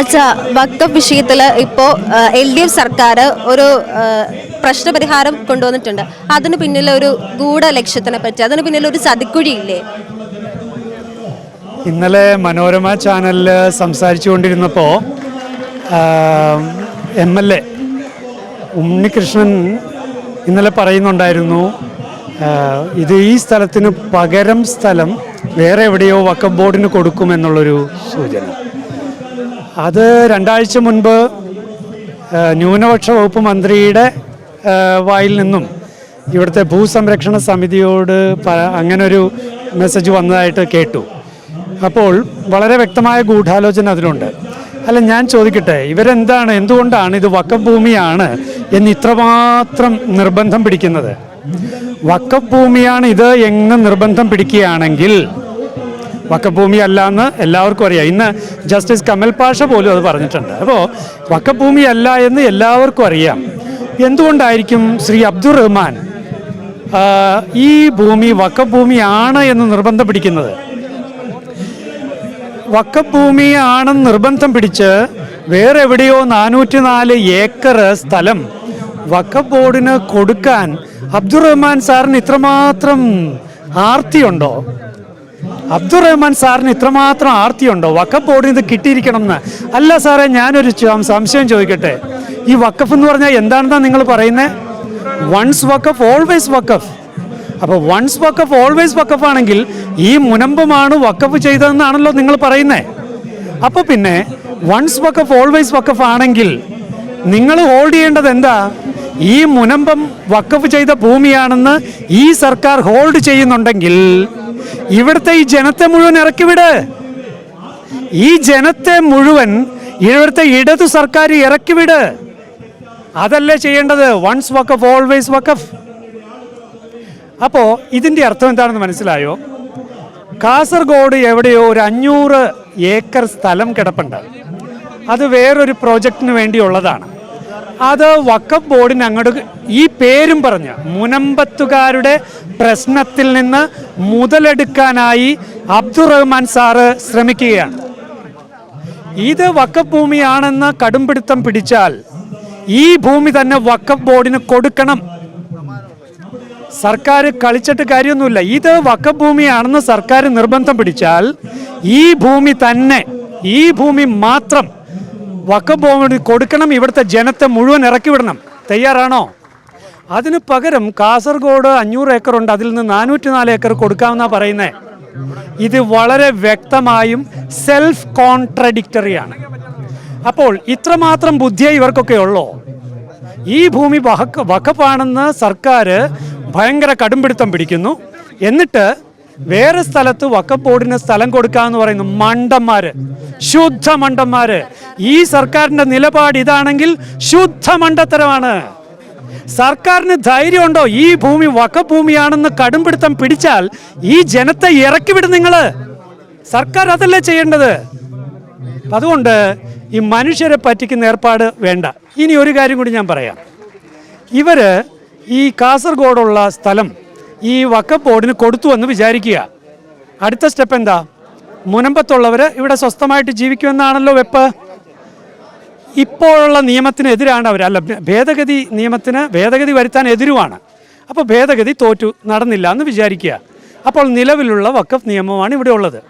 അച്ഛാ വക്തഫ് വിഷയത്തിൽ ഇപ്പോൾ എൽ ഡി എഫ് സർക്കാർ ഒരു പ്രശ്നപരിഹാരം കൊണ്ടുവന്നിട്ടുണ്ട്. അതിന് പിന്നിൽ ഒരു ഗൂഢ ലക്ഷ്യത്തിനെ പറ്റി അതിന് പിന്നിൽ ഒരു ചതിക്കുഴിയില്ലേ ഇന്നലെ മനോരമ ചാനലിൽ സംസാരിച്ചു കൊണ്ടിരുന്നപ്പോൾ എം എൽ എ ഉണ്ണികൃഷ്ണൻ ഇന്നലെ പറയുന്നുണ്ടായിരുന്നു ഇത് ഈ സ്ഥലത്തിന് പകരം സ്ഥലം വേറെ എവിടെയോ വക്കം ബോർഡിന് കൊടുക്കുമെന്നുള്ളൊരു സൂചന. അത് രണ്ടാഴ്ച മുൻപ് ന്യൂനപക്ഷ വകുപ്പ് മന്ത്രിയുടെ വായിൽ നിന്നും ഇവിടുത്തെ ഭൂസംരക്ഷണ സമിതിയോട് അങ്ങനൊരു മെസ്സേജ് വന്നതായിട്ട് കേട്ടു. അപ്പോൾ വളരെ വ്യക്തമായ ഗൂഢാലോചന അതിലുണ്ട്. അല്ല ഞാൻ ചോദിക്കട്ടെ ഇവരെന്താണ് എന്തുകൊണ്ടാണ് ഇത് വക്കഭൂമിയാണ് എന്ന് ഇത്രമാത്രം നിർബന്ധം പിടിക്കുന്നത്? വക്കഭൂമിയാണ് ഇത് എന്ന് നിർബന്ധം പിടിക്കുകയാണെങ്കിൽ വക്കഫ് ഭൂമി അല്ല എന്ന് എല്ലാവർക്കും അറിയാം. ഇന്ന് ജസ്റ്റിസ് കമൽ പാഷ പോലും അത് പറഞ്ഞിട്ടുണ്ട്. അപ്പോൾ വക്കഭൂമി അല്ല എന്ന് എല്ലാവർക്കും അറിയാം. എന്തുകൊണ്ടായിരിക്കും ശ്രീ അബ്ദുൾ റഹ്മാൻ ഈ ഭൂമി വക്കഭൂമിയാണ് എന്ന് നിർബന്ധം പിടിക്കുന്നത്? വക്കഭൂമിയാണെന്ന് നിർബന്ധം പിടിച്ച് വേറെ എവിടെയോ നാനൂറ്റി നാല് ഏക്കർ സ്ഥലം വക്കഫ് ബോർഡിന് കൊടുക്കാൻ അബ്ദുറഹ്മാൻ സാറിന് ഇത്രമാത്രം ആർത്തിയുണ്ടോ? അബ്ദുറഹ്മാൻ സാറിന് ഇത്രമാത്രം ആർത്തിയുണ്ടോ? വക്കഫ് ബോർഡിന് ഇത് കിട്ടിയിരിക്കണം എന്ന് അല്ല സാറേ ഞാനൊരു സംശയം ചോദിക്കട്ടെ. ഈ വക്കഫ് എന്ന് പറഞ്ഞാൽ എന്താണെന്നാണ് നിങ്ങൾ പറയുന്നത് വൺസ് വക്കഫ് ഓൾവേസ് വക്കഫ് അപ്പോൾ വൺസ് വക്കഫ് ഓൾവേസ് വക്കഫ് ആണെങ്കിൽ ഈ മുനമ്പമാണ് വക്കഫ് ചെയ്തതെന്നാണല്ലോ നിങ്ങൾ പറയുന്നത് അപ്പോൾ പിന്നെ വൺസ് വക്കഫ് ഓൾവേസ് വക്കഫ് ആണെങ്കിൽ നിങ്ങൾ ഹോൾഡ് ചെയ്യേണ്ടത് എന്താ? ഈ മുനമ്പം വക്കഫ് ചെയ്ത ഭൂമിയാണെന്ന് ഈ സർക്കാർ ഹോൾഡ് ചെയ്യുന്നുണ്ടെങ്കിൽ ഇവിടുത്തെ ഈ ജനത്തെ മുഴുവൻ ഇറക്കിവിട് ഈ ജനത്തെ മുഴുവൻ ഇവിടുത്തെ ഇടതു സർക്കാർ ഇറക്കിവിട് അതല്ലേ ചെയ്യേണ്ടത്? വൺസ് വക്കഫ് ഓൾവേസ് വക്കഫ് അപ്പോൾ ഇതിന്റെ അർത്ഥം എന്താണെന്ന് മനസ്സിലായോ? കാസർഗോഡ് എവിടെയോ ഒരു അഞ്ഞൂറ് ഏക്കർ സ്ഥലം കിടപ്പുണ്ട്. അത് വേറൊരു പ്രോജക്റ്റിന് വേണ്ടിയുള്ളതാണ്. അത് വക്കഫ് ബോർഡിന് അങ്ങോട്ട് ഈ പേരും പറഞ്ഞ് മുനമ്പത്തുകാരുടെ പ്രശ്നത്തിൽ നിന്ന് മുതലെടുക്കാനായി അബ്ദുറഹ്മാൻ സാറ് ശ്രമിക്കുകയാണ്. ഇത് വക്കഫ് ഭൂമിയാണെന്ന് കടുംപിടുത്തം പിടിച്ചാൽ ഈ ഭൂമി തന്നെ വക്കഫ് ബോർഡിന് കൊടുക്കണം. സർക്കാർ കളിച്ചിട്ട് കാര്യമൊന്നുമില്ല. ഇത് വക്കഫ് ഭൂമിയാണെന്ന് സർക്കാർ നിർബന്ധം പിടിച്ചാൽ ഈ ഭൂമി തന്നെ ഈ ഭൂമി മാത്രം വക്കഫ് ഭൂമി കൊടുക്കണം. ഇവിടുത്തെ ജനത്തെ മുഴുവൻ ഇറക്കി വിടണം തയ്യാറാണോ? അതിന് പകരം കാസർഗോഡ് അഞ്ഞൂറ് ഏക്കർ ഉണ്ട്. അതിൽ നിന്ന് നാനൂറ്റി നാല് ഏക്കർ കൊടുക്കാമെന്നാണ് പറയുന്നത് ഇത് വളരെ വ്യക്തമായും സെൽഫ് കോൺട്രഡിക്റ്ററിയാണ് അപ്പോൾ ഇത്രമാത്രം ബുദ്ധിയെ ഇവർക്കൊക്കെ ഉള്ളോ. ഈ ഭൂമി വഹക്ക് വഖഫാണെന്ന് സർക്കാർ ഭയങ്കര കടുംപിടുത്തം പിടിക്കുന്നു. എന്നിട്ട് വേറെ സ്ഥലത്ത് വക്കപ്പോടിന് ബോർഡിന് സ്ഥലം കൊടുക്കാന്ന് പറയുന്നു മണ്ടന്മാര് ശുദ്ധ മണ്ടന്മാര് ഈ സർക്കാരിന്റെ നിലപാട് ഇതാണെങ്കിൽ ശുദ്ധ മണ്ടത്തരമാണ് സർക്കാരിന് ധൈര്യമുണ്ടോ? ഈ ഭൂമി വക്കഭൂമിയാണെന്ന് കടുംപിടുത്തം പിടിച്ചാൽ ഈ ജനത്തെ ഇറക്കി നിങ്ങൾ സർക്കാർ അതല്ലേ ചെയ്യേണ്ടത്? അതുകൊണ്ട് ഈ മനുഷ്യരെ പറ്റിക്കുന്ന ഏർപ്പാട് വേണ്ട. ഇനി ഒരു കാര്യം കൂടി ഞാൻ പറയാം. ഇവർ ഈ കാസർഗോഡുള്ള സ്ഥലം ഈ വക്ക ബോർഡിന് കൊടുത്തു എന്ന് വിചാരിക്കുക. അടുത്ത സ്റ്റെപ്പ് എന്താ? മുനമ്പത്തുള്ളവർ ഇവിടെ സ്വസ്ഥമായിട്ട് ജീവിക്കുമെന്നാണല്ലോ വെപ്പ്. ഇപ്പോഴുള്ള നിയമത്തിനെതിരാണ് അവർ അല്ല ഭേദഗതി നിയമത്തിന് ഭേദഗതി വരുത്താൻ എതിരുമാണ് അപ്പോൾ ഭേദഗതി തോറ്റു നടന്നില്ല എന്ന് വിചാരിക്കുക. അപ്പോൾ നിലവിലുള്ള വക്കഫ് നിയമമാണ് ഇവിടെ ഉള്ളത്.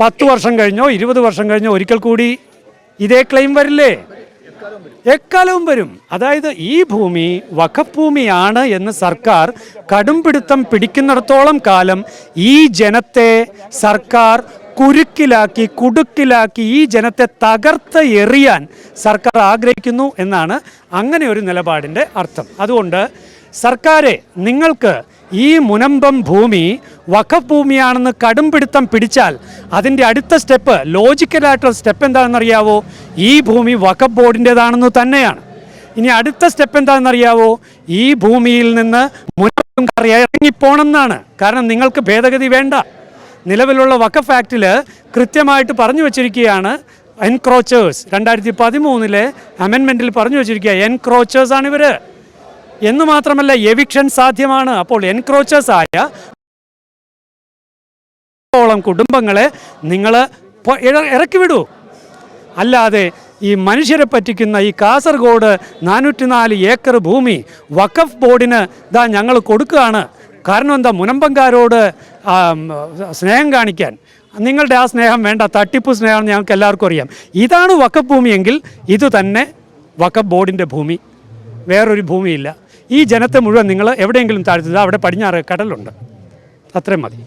പത്ത് വർഷം കഴിഞ്ഞോ ഇരുപത് വർഷം കഴിഞ്ഞോ ഒരിക്കൽ കൂടി ഇതേ ക്ലെയിം വരില്ലേ? എക്കാലവും വരും. അതായത് ഈ ഭൂമി വഖഫ് ഭൂമിയാണ് എന്ന് സർക്കാർ കടുംപിടുത്തം പിടിക്കുന്നിടത്തോളം കാലം ഈ ജനത്തെ സർക്കാർ കുരുക്കിലാക്കി കുടുക്കിലാക്കി ഈ ജനത്തെ തകർത്ത് എറിയാൻ സർക്കാർ ആഗ്രഹിക്കുന്നു എന്നാണ് അങ്ങനെ ഒരു നിലപാടിന്റെ അർത്ഥം. അതുകൊണ്ട് സർക്കാരെ നിങ്ങൾക്ക് ഈ മുനമ്പം ഭൂമി വഖഫ് ഭൂമിയാണെന്ന് കടുംപിടുത്തം പിടിച്ചാൽ അതിന്റെ അടുത്ത സ്റ്റെപ്പ് ലോജിക്കലായിട്ടുള്ള സ്റ്റെപ്പ് എന്താണെന്നറിയാവോ? ഈ ഭൂമി വഖഫ് ബോർഡിന്റെതാണെന്ന് തന്നെയാണ്. ഇനി അടുത്ത സ്റ്റെപ്പ് എന്താണെന്നറിയാവോ? ഈ ഭൂമിയിൽ നിന്ന് മുനമ്പം ഇറങ്ങിപ്പോണെന്നാണ്. കാരണം നിങ്ങൾക്ക് ഭേദഗതി വേണ്ട. നിലവിലുള്ള വക്കഫ് ആക്റ്റിൽ കൃത്യമായിട്ട് പറഞ്ഞു വച്ചിരിക്കുകയാണ് എൻക്രോച്ചേഴ്സ് രണ്ടായിരത്തി പതിമൂന്നിലെ അമെൻമെന്റിൽ പറഞ്ഞു വച്ചിരിക്കുക എൻക്രോച്ചേഴ്സ് ആണ് ഇവർ എന്ന് മാത്രമല്ല എവിക്ഷൻ സാധ്യമാണ്. അപ്പോൾ എൻക്രോച്ചേഴ്സ് ആയ ോളം കുടുംബങ്ങളെ നിങ്ങൾ ഇറക്കി വിടൂ. അല്ലാതെ ഈ മനുഷ്യരെ പറ്റിക്കുന്ന ഈ കാസർഗോഡ് നാനൂറ്റി നാല് ഏക്കർ ഭൂമി വഖഫ് ബോർഡിന് ഇതാ ഞങ്ങൾ കൊടുക്കുകയാണ്. കാരണം എന്താ? മുനമ്പങ്കാരോട് സ്നേഹം കാണിക്കാൻ. നിങ്ങളുടെ ആ സ്നേഹം വേണ്ട തട്ടിപ്പ് സ്നേഹം ഞങ്ങൾക്ക് എല്ലാവർക്കും അറിയാം. ഇതാണ് വക്കപ്പ് ഭൂമിയെങ്കിൽ ഇത് തന്നെ വക്കപ്പ് ബോർഡിന്റെ ഭൂമി. വേറൊരു ഭൂമിയില്ല. ഈ ജനത്തെ മുഴുവൻ നിങ്ങൾ എവിടെയെങ്കിലും താഴ്ത്തുക അവിടെ പടിഞ്ഞാറ് കടലുണ്ട്. അത്രയും മതി.